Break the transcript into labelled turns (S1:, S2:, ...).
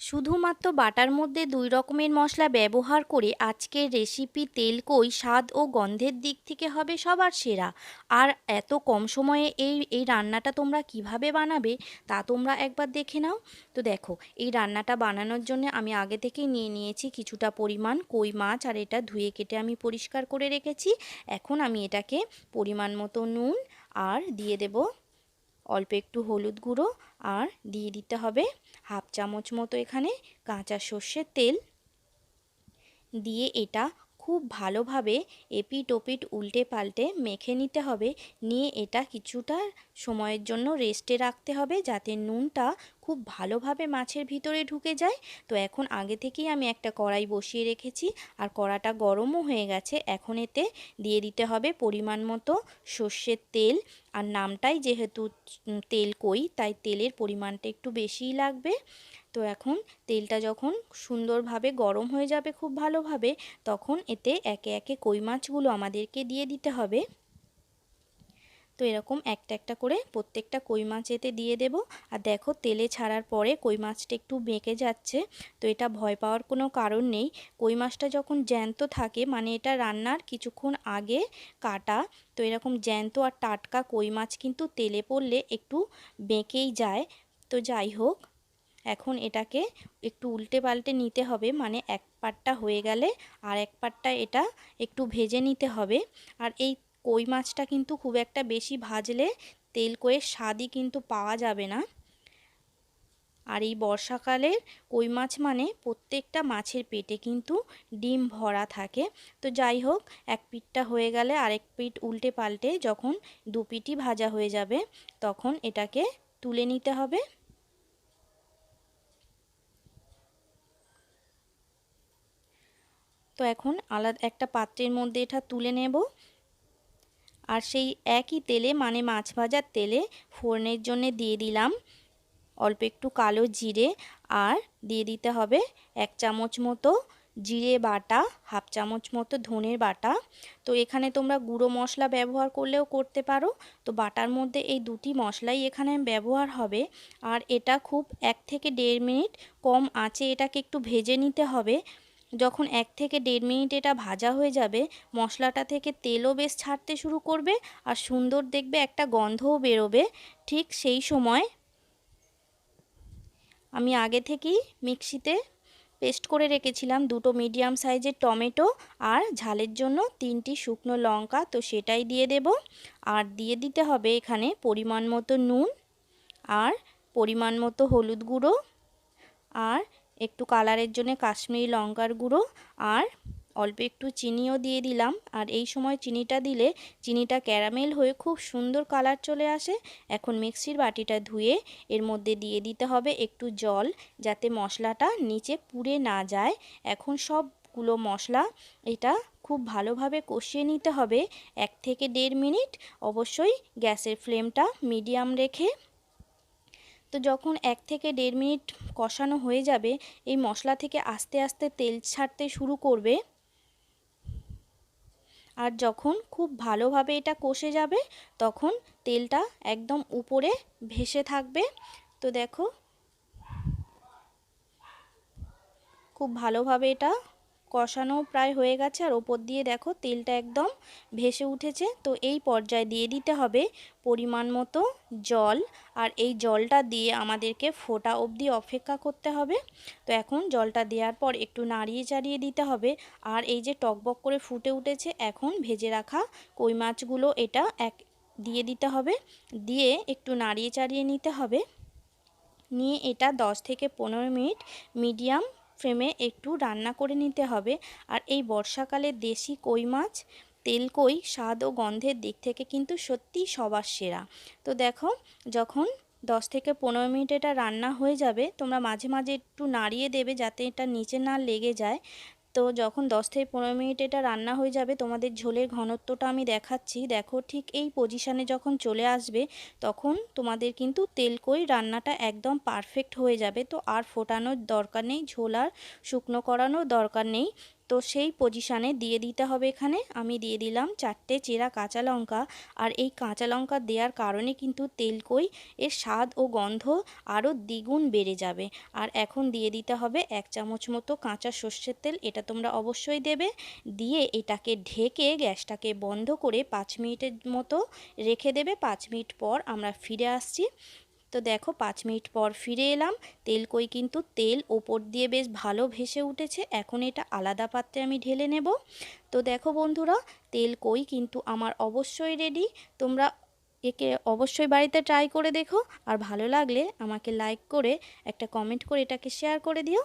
S1: শুধুমাত্র বাটার মধ্যে দুই রকমের মশলা ব্যবহার করে আজকের রেসিপি তেলকই স্বাদ ও গন্ধের দিক থেকে হবে সবার সেরা। আর এত কম সময়ে এই এই রান্নাটা তোমরা কীভাবে বানাবে তা তোমরা একবার দেখে নাও। তো দেখো, এই রান্নাটা বানানোর জন্য আমি আগে থেকেই নিয়ে নিয়েছি কিছুটা পরিমাণ কই মাছ, আর এটা ধুয়ে কেটে আমি পরিষ্কার করে রেখেছি। এখন আমি এটাকে পরিমাণ মতো নুন আর দিয়ে দেবো অল্প একটু হলুদ গুঁড়ো আর দিয়ে দিতে হবে হাফ চামচ মতো এখানে কাঁচা সর্ষের তেল। দিয়ে এটা খুব ভালোভাবে এপিট ওপিট উল্টে পাল্টে মেখে নিতে হবে। নিয়ে এটা কিছুটা সময়ের জন্য রেস্টে রাখতে হবে যাতে নুনটা খুব ভালোভাবে মাছের ভিতরে ঢুকে যায়। তো এখন আগে থেকেই আমি একটা কড়াই বসিয়ে রেখেছি আর কড়াটা গরমও হয়ে গেছে। এখন এতে দিয়ে দিতে হবে পরিমাণ মতো সর্ষের তেল। আর নামটাই যেহেতু তেল কই, তাই তেলের পরিমাণটা একটু বেশিই লাগবে। তো এখন তেলটা যখন সুন্দরভাবে গরম হয়ে যাবে খুব ভালোভাবে, তখন এতে একে একে কই মাছগুলো আমাদেরকে দিয়ে দিতে হবে। তো এরকম একটা একটা করে প্রত্যেকটা কই মাছ এতে দিয়ে দেব। আর দেখো তেলে ছাড়ার পরে কই মাছটা একটু বেঁকে যাচ্ছে, তো এটা ভয় পাওয়ার কোনো কারণ নেই। কই মাছটা যখন জ্যান্ত থাকে মানে এটা রান্নার কিছুক্ষণ আগে কাটা, তো এরকম জ্যান্ত আর টাটকা কই মাছ কিন্তু তেলে পড়লে একটু বেঁকেই যায়। তো যাই হোক এখন এটাকে একটু উল্টে পাল্টে নিতে হবে মানে এক পাটটা হয়ে গেলে আর এক পাটটা এটা একটু ভেজে নিতে হবে। আর এই কই মাছটা কিন্তু খুব একটা বেশি ভাজলে তেল কয়ের স্বাদই কিন্তু পাওয়া যাবে না। আর এই বর্ষাকালের কই মাছ মানে প্রত্যেকটা মাছের পেটে কিন্তু ডিম ভরা থাকে। তো যাই হোক, এক পিঠটা হয়ে গেলে আরেক পিঠ উল্টে পাল্টে যখন দু পিঠই ভাজা হয়ে যাবে, তখন এটাকে তুলে নিতে হবে। তো এখন আলাদা, একটা পাত্রের মধ্যে এটা তুলে নেব। আর সেই একই তেলে মানে মাছ ভাজার তেলে ফোড়নের জন্য দিয়ে দিলাম অল্প একটু কালো জিরে আর দিয়ে দিতে হবে এক চামচ মতো জিরে বাটা, হাফ চামচ মতো ধনের বাটা। তো এখানে তোমরা গুঁড়ো মশলা ব্যবহার করলেও করতে পারো। তো বাটার মধ্যে এই দুটি মশলাই এখানে ব্যবহার হবে। আর এটা খুব এক থেকে দেড় মিনিট কম আঁচে এটাকে একটু ভেজে নিতে হবে। যখন এক থেকে দেড় মিনিট এটা ভাজা হয়ে যাবে, মশলাটা থেকে তেলও বেশ ছাড়তে শুরু করবে আর সুন্দর দেখবে একটা গন্ধও বেরোবে। ঠিক সেই সময় আমি আগে থেকেই মিক্সিতে পেস্ট করে রেখেছিলাম দুটো মিডিয়াম সাইজের টমেটো আর ঝালের জন্য তিনটি শুকনো লঙ্কা, তো সেটাই দিয়ে দেব। আর দিয়ে দিতে হবে এখানে পরিমাণ মতো নুন আর পরিমাণ মতো হলুদ গুঁড়ো আর একটু কালারের জন্য কাশ্মীরি লঙ্কার গুঁড়ো আর অল্প একটু চিনিও দিয়ে দিলাম। আর এই সময় চিনিটা দিলে চিনিটা ক্যারামেল হয়ে খুব সুন্দর কালার চলে আসে। এখন মিক্সির বাটিটা ধুয়ে এর মধ্যে দিয়ে দিতে হবে একটু জল যাতে মশলাটা নিচে পুড়ে না যায়। এখন সবগুলো মশলা এটা খুব ভালোভাবে কষিয়ে নিতে হবে। এক থেকে দেড় মিনিট অবশ্যই গ্যাসের ফ্লেমটা মিডিয়াম রেখে তো যখন এক থেকে দেড় মিনিট কষানো হয়ে যাবে, এই মশলা থেকে আস্তে আস্তে তেল ছাড়তে শুরু করবে। আর যখন খুব ভালোভাবে এটা কষে যাবে, তখন তেলটা একদম উপরে ভেসে থাকবে। তো দেখো, খুব ভালোভাবে এটা কষানো প্রায় হয়ে গেছে আর ওপর দিয়ে দেখো তেলটা একদম ভেসে উঠেছে। তো এই পর্যায়ে দিয়ে দিতে হবে পরিমাণ মতো জল আর এই জলটা দিয়ে আমাদেরকে ফোটা অবধি অপেক্ষা করতে হবে। তো এখন জলটা দেওয়ার পর একটু নাড়িয়ে চাড়িয়ে দিতে হবে আর এই যে টকবক করে ফুটে উঠেছে এখন ভেজে রাখা কই মাছগুলো এটা এক দিয়ে দিতে হবে। দিয়ে একটু নাড়িয়ে চাড়িয়ে নিতে হবে। নিয়ে এটা 10 থেকে পনেরো মিনিট মিডিয়াম ফ্লেমে একটু রান্না করে নিতে হবে। আর এই বর্ষাকালে দেশি কই মাছ, তেল কই, স্বাদ ও গন্ধের দিক থেকে কিন্তু সত্যি সবার সেরা। তো দেখো, যখন দশ থেকে পনেরো মিনিট এটা রান্না হয়ে যাবে, তোমরা মাঝে মাঝে একটু নাড়িয়ে দেবে যাতে এটা নিচে না লেগে যায়। তো যখন দশ থেকে পনেরো মিনিট এটা রান্না হয়ে যাবে, তোমাদের ঝোলের ঘনত্বটা আমি দেখাচ্ছি। দেখো ঠিক এই পজিশানে যখন চলে আসবে, তখন তোমাদের কিন্তু তেল কই রান্নাটা একদম পারফেক্ট হয়ে যাবে। তো আর ফোটানোর দরকার নেই, ঝোল আর শুকনো করানোর দরকার নেই। তো সেই পজিশানে দিয়ে দিতে হবে এখানে। আমি দিয়ে দিলাম চারটে চেরা কাঁচা লঙ্কা। আর এই কাঁচা লঙ্কা দেওয়ার কারণে কিন্তু তেলকই এর স্বাদ ও গন্ধ আরও দ্বিগুণ বেড়ে যাবে। আর এখন দিয়ে দিতে হবে এক চামচ মতো কাঁচা সর্ষের তেল, এটা তোমরা অবশ্যই দেবে। দিয়ে এটাকে ঢেকে গ্যাসটাকে বন্ধ করে পাঁচ মিনিটের মতো রেখে দেবে। পাঁচ মিনিট পর আমরা ফিরে আসছি। তো দেখো পাঁচ মিনিট পর ফিরে এলাম। তেল কই কিন্তু তেল, ওপর দিয়ে বেশ ভালো ভেসে উঠেছে। এখন এটা আলাদা পাত্রে আমি ঢেলে নেব। তো দেখো বন্ধুরা, তেল কই কিন্তু আমার অবশ্যই রেডি তোমরা একে অবশ্যই বাড়িতে ট্রাই করে দেখো। আর ভালো লাগলে আমাকে লাইক করে একটা কমেন্ট করে এটাকে শেয়ার করে দিও।